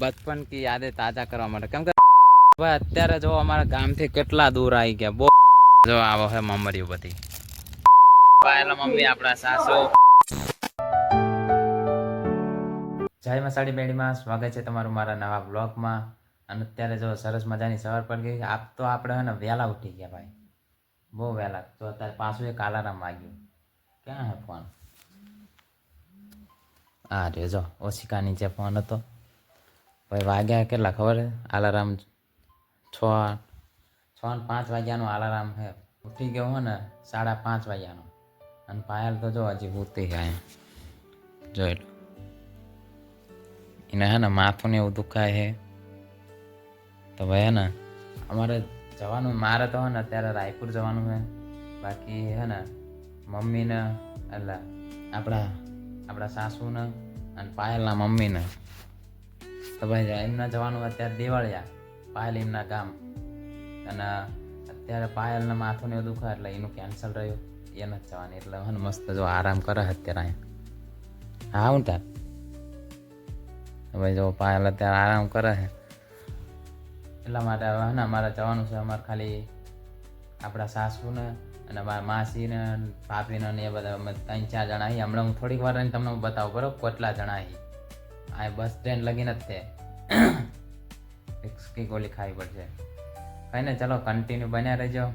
બચપન કી યાદે તાજા કરવા માટે. કેમ કે ભાઈ અત્યારે જો અમારા ગામથી કેટલા દૂર આવી ગયા. બહુ જો આવો હે મમરીઓ બધી. પાયેલા મમ્મી, આપણા સાસુ. જય મસાડી બેડીમાં સ્વાગત છે તમારું મારા નવા બ્લોગમાં અને અત્યારે જો સરસ મજાની સવાર પડી ગઈ. આપ તો આપણે હે ને વહેલા ઉઠી ગયા ભાઈ. બહુ વહેલા. તો અત્યારે પાછું એક આલારામ વાગ્યું. ક્યાં હે ફોન હા રે જો, ઓશિકા નીચે ફોન હતો. ભાઈ વાગ્યા કેટલા ખબર છે? અલાર્મ છ છ ને પાંચ વાગ્યાનો અલાર્મ છે. ઉઠી ગયો હોય ને સાડા પાંચ વાગ્યાનો. અને પાયલ તો જો હજી ઉઠતી જાય જોઈ લો. એને હે ને માથું ને એવું દુખાય છે. તો ભાઈ હે ને અમારે જવાનું, મારે તો હે ને અત્યારે રાયપુર જવાનું છે. બાકી હે ને મમ્મીને, એટલે આપણા આપણા સાસુને અને પાયલના મમ્મીને. તો ભાઈ એમના જવાનું અત્યારે દિવાળિયા પાયલ એમના ગામ. અને અત્યારે પાયલને માથું ને દુખે એટલે એનું કેન્સલ રહ્યું. એ નથી જવાની, એટલે હે મસ્ત જો આરામ કરે અત્યારે અહીંયા. હા હું તાર. તો ભાઈ, જો પાયલ અત્યારે આરામ કરે છે. એટલા માટે હવે ને અમારે જવાનું છે, અમારે ખાલી આપણા સાસુને અને મારા માસીને ભાભીને એ બધા ત્રણ ચાર જણા હમણાં હું થોડીક વાર તમને બતાવું, બરોબર? કેટલા જણા આ બસ સ્ટેન્ડ લગીને જ તે કી ગોળી ખાવી પડશે. કંઈ ને ચલો કન્ટિન્યુ બન્યા રહેજો.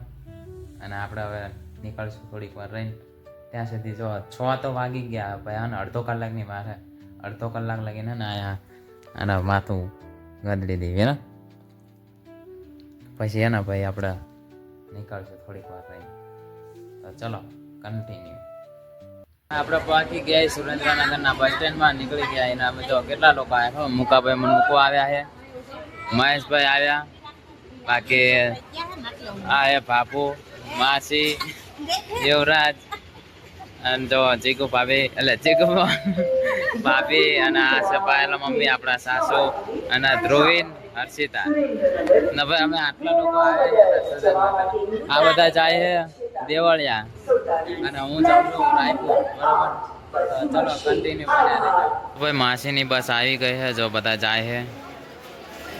અને આપણે હવે નીકળશું થોડીક વાર રહીને. ત્યાં સુધી જો, છ તો વાગી ગયા. ભાઈ અને અડધો કલાકની મારે. અડધો કલાક લગીને ને અહીંયા અને માથું ગદડી દેવી ને? પછી એના ભાઈ, આપણે નીકળશું થોડીક વાર રહીને. તો ચલો કન્ટિન્યુ આપણે પાકી ગયા સુરેન્દ્રનગરના બસ સ્ટેન્ડમાં નીકળી ગયા. એના અમે તો કેટલા લોકો આવ્યા? મુકાભાઈ મને મૂકવા આવ્યા છે મહેશભાઈ આવ્યા. બાકી આ હે બાપુ માસી, દેવરાજ, અને તો ચીકુ ભાભી, એટલે ચીકુ ભાભી અને આ છે મમ્મી, આપણા સાસુ અને ધ્રુવીન, હર્ષિતા. ને ભાઈ, અમે આટલા લોકો આવ્યા આ બધા જાય દેવળિયા. અને હું જાઉં છું ભાઈ માસીની બસ આવી ગઈ છે, જો બધા જાય છે.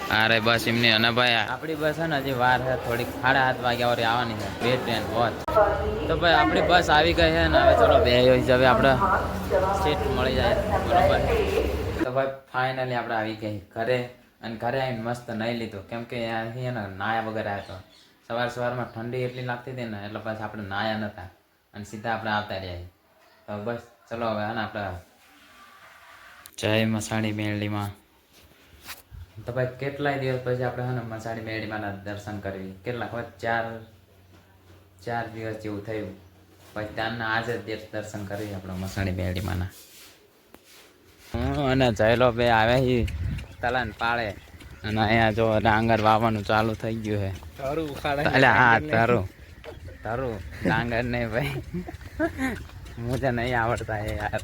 અરે, બસ એમની અને ભાઈ, આપણી બસ છે ને, હજી વાર છે, થોડીક સાડા સાત વાગ્યા વાળી આવવાની છે. બે ટ્રેન વોચ તો ભાઈ, આપણી બસ આવી ગઈ છે ને, હવે ચલો બે હવે આપણે સીટ મળી જાય. બરોબર? તો ભાઈ ફાઇનલી આપણે આવી ગઈ. ઘરે, અને ઘરે આવીને મસ્ત નહીં લીધું. કેમ કે અહીંયા નાયા વગર આવ્યા તો. સવાર સવારમાં ઠંડી એટલી લાગતી હતી ને, એટલે પછી આપણે નાયા નહોતા. અને સીધા આપણે આવતા રહ્યા તો બસ ચલો હવે હા આપણે જય મસાણી મેળીમાં તો ભાઈ કેટલાય દિવસ પછી આપણે હે ને મસાણી મેળીમાં દર્શન કરવી? કેટલા? ખબર ચાર ચાર દિવસ જેવું થયું. પછી ત્યાંના આજે જ દિવસ દર્શન કરીએ આપણે મસાણી મેળીમાંના અને જયલો બે આવ્યા છીએ તલાન પાળે. અને અહીંયા જો ડાંગર વાવવાનું ચાલુ થઈ ગયું છે. તારું ઉખાડે એટલે હા તારું તારું ડાંગર નહીં ભાઈ. મુજે નહીં આવડતા હે યાર.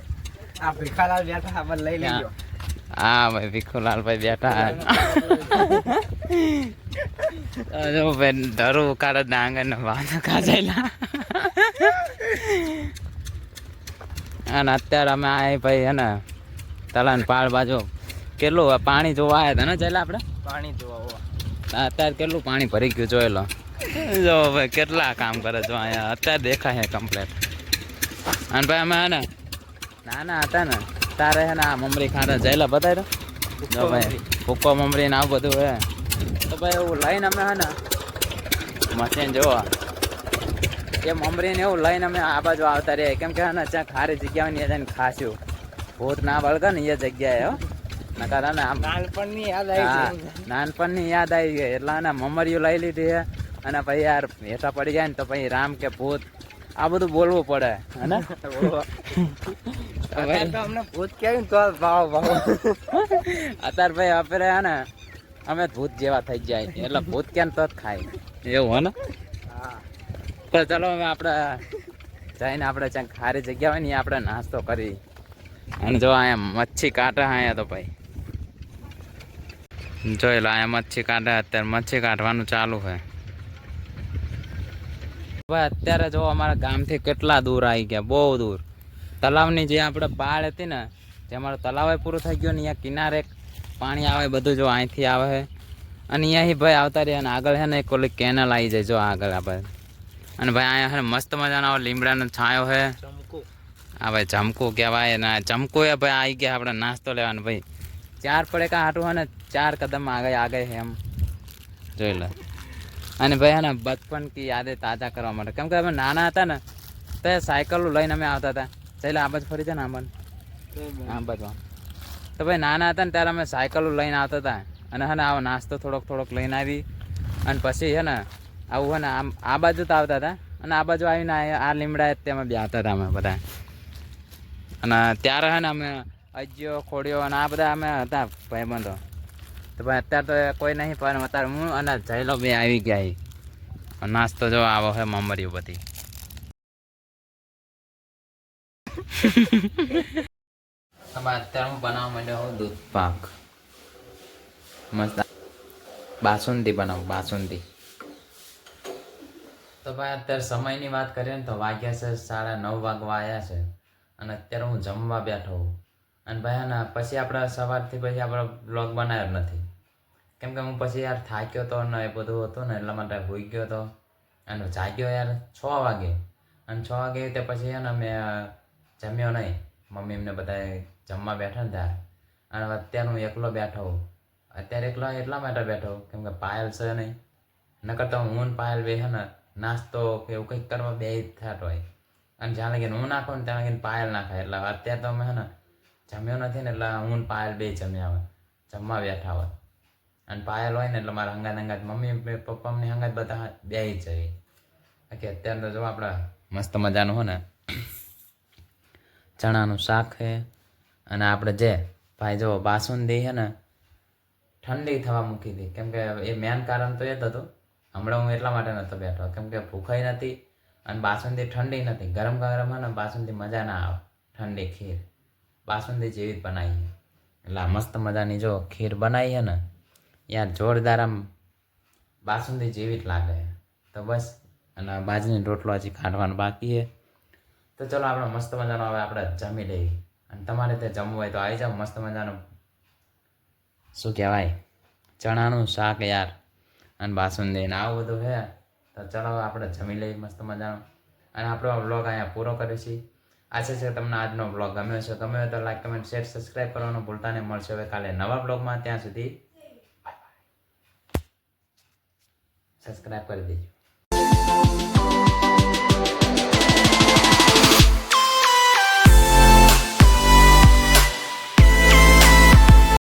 આ ભીખાલાલ બેઠા આપણે લઈ લેજો. હા ભાઈ ભીખુલાલ ભાઈ બેઠા જો ભાઈ ધરું ઉકાળો ડાંગર ને વાત કાજેલા અને અત્યારે અમે આ ભાઈ હે ને તલાન પાળ બાજુ. કેટલું પાણી જોવા આવ્યા હતા ને જેલા આપણે? પાણી જોવા અત્યારે કેટલું પાણી ભરી ગયું જોયેલો. જો ભાઈ કેટલા કામ કરે જો અહીંયા અત્યારે દેખાય કમ્પ્લેટ અને ભાઈ અમે હે ને નાના હતા ને તારે હે ને આ મમરી ખાતા જયેલા બતાવી દો. જો ભાઈ ભૂકો મમરી ને આવું બધું હે. તો ભાઈ એવું લઈને અમે હે ને મશીન જોવા. એ મમરી ને એવું લઈને અમે આ બાજુ આવતા રહીએ. કેમ કે ને ત્યાં ખારી જગ્યા ને જઈને ખાસ્યું. ભૂત ના વળગે ને એ જગ્યાએ હો. નકાર હે નાનપણની યાદ આવી નાનપણની યાદ આવી ગઈ. એટલે મમરીઓ લઈ લીધી છે અને પછી યાર હેઠા પડી જાય ને તો પછી રામ કે ભૂત. આ બધું બોલવું પડે હે અમને ભૂત કેવું તો ભાવ ભાવ અત્યારે ભાઈ આપણે હે ને અમે ભૂત જેવા થઈ જાય એટલે ભૂત કેમ તો જ ખાય. એવું હે ને? હા. તો ચલો હવે આપણે જઈને આપણે ત્યાં ખારી જગ્યા હોય ને આપણે નાસ્તો કરી. અને જો અહીંયા મચ્છી કાંટા અહીંયા તો ભાઈ. જોઈ લો અહીંયા મચ્છી કાંટા અત્યારે મચ્છી કાઢવાનું ચાલુ છે. ભાઈ અત્યારે જો અમારા ગામથી કેટલા દૂર આવી ગયા બહુ દૂર. તલાવની જે આપણે પાળ હતી ને જે અમારો તલાવ પૂરો થઈ ગયો ને અહીંયા કિનારે પાણી આવે બધું જો અહીંથી આવે છે. અને અહીંયાથી ભાઈ આવતા રહ્યા અને આગળ છે ને એક ઓલી કેનલ આવી જાય જો આગળ આપણે અને ભાઈ અહીંયા છે મસ્ત મજાનો લીમડાનો છાંયો છે. ચમકુ. આ ભાઈ જમકું કહેવાય ને જમકું એ ભાઈ આવી ગયા આપણે નાસ્તો લેવાનો ભાઈ. ચાર પડે કા હાટું હોય ને ચાર કદમ આગળ આગળ છે એમ. જોઈ લે. અને ભાઈ આના બચપન કી યાદે તાજા કરવા માટે. કેમ કે અમે નાના હતા ને, તો સાયકલ લઈને અમે આવતા હતા. ચાલે, આ બાજુ ફરી છે ને આમ. આ બાજુ તો ભાઈ નાના હતા ને, ત્યારે અમે સાયકલો લઈને આવતા હતા. અને હે ને, આવો નાસ્તો થોડોક થોડોક લઈને આવી. અને પછી હે ને, આવું હે ને, આમ, આ બાજુ તો આવતા હતા. અને આ બાજુ આવીને આ આ લીમડા તેમાં બી આવતા હતા અમે બધા. અને ત્યારે હે ને, અમે અજ્યો, ખોડ્યો અને આ બધા અમે હતા, ભાઈબંધો. તો ભાઈ અત્યારે તો કોઈ નહીં, પણ અત્યારે હું અને જયલો બે આવી ગયા. નાસ્તો જો આવો હે મમરીઓ બધી. અત્યારે હું બનાવવા માંડ્યો હું દૂધ પાક. મસ્ત. બાસુંદી બનાવું, બાસુંદી. તો ભાઈ અત્યારે સમયની વાત કરીએ ને તો વાગ્યા છે, સાડા નવ વાગવા આવ્યા છે. અને અત્યારે હું જમવા બેઠો અને ભાઈ પછી આપણે સવારથી પછી આપણે બ્લોગ બનાવ્યો નથી. કેમ કે હું પછી યાર થાક્યો તો ને એ બધું હતું ને એટલા માટે હોઈ ગયો તો. અને જાગ્યો યાર છ વાગે. અને છ વાગે તે પછી છે ને મેં જમ્યો નહીં. મમ્મી એમને બધા જમવા બેઠા ને ત્યાં અને અત્યારે હું એકલો બેઠો અત્યારે એકલો એટલા માટે બેઠો કેમ કે પાયલ છે નહીં. નકર તો હું પાયલ બે છે ને નાસ્તો કે એવું કંઈક કરવા બે જ થતો હોય. અને જ્યાં લગીને હું નાખું ને ત્યાં લગીને પાયલ નાખાય. એટલે અત્યારે તો અમે છે ને જમ્યો નથી ને એટલે હું પાયલ બે જમ્યા હોય. જમવા બેઠા હોય. અને પાયલ હોય ને એટલે મારા હંગાત હંગાત મમ્મી પપ્પા ને હંગાત બધા બે જ બાકી અત્યારે તો જો આપણે મસ્ત મજાનું હો ને. ચણાનું શાક છે. અને આપણે જે ભાઈ જો બાસુંદી છે ને, ઠંડી થવા મૂકી હતી. કેમ કે એ મેન કારણ તો એ જ હતું. હમણાં હું એટલા માટે નહોતો બેઠો. કેમ કે ભૂખાઈ નથી અને બાસુંદી ઠંડી નથી ગરમ ગરમ હોય ને બાસુંદી મજા ના આવે. ઠંડી ખીર. બાસુંદી જેવી જ બનાવી. એટલે મસ્ત મજાની જો ખીર બનાવી છે ને યાર જોરદાર આમ બાસુંદી જેવી જ લાગે. તો બસ, અને બાજરીની રોટલો હજી કાઢવાનો બાકી છે. તો ચલો આપણે મસ્ત મજાનો હવે આપણે જમી લઈએ. અને તમારે ત્યાં જમવું હોય તો આવી જાઓ, મસ્ત મજાનું. શું કહેવાય? ચણાનું શાક યાર, અને બાસુંદી ને આવું બધું છે. તો ચલો આપણે જમી લઈએ મસ્ત મજાનો. અને આપણો વ્લોગ અહીંયા પૂરો કરીશું આશા છે તમને આજનો વ્લોગ ગમ્યો છે ગમ્યો તો લાઈક કમેન્ટ શેર સબસ્ક્રાઈબ કરવાનું ભૂલતા નહીં. મળશે હવે કાલે નવા બ્લોગમાં ત્યાં સુધી સબસ્ક્રાઈબ કરી દેજો.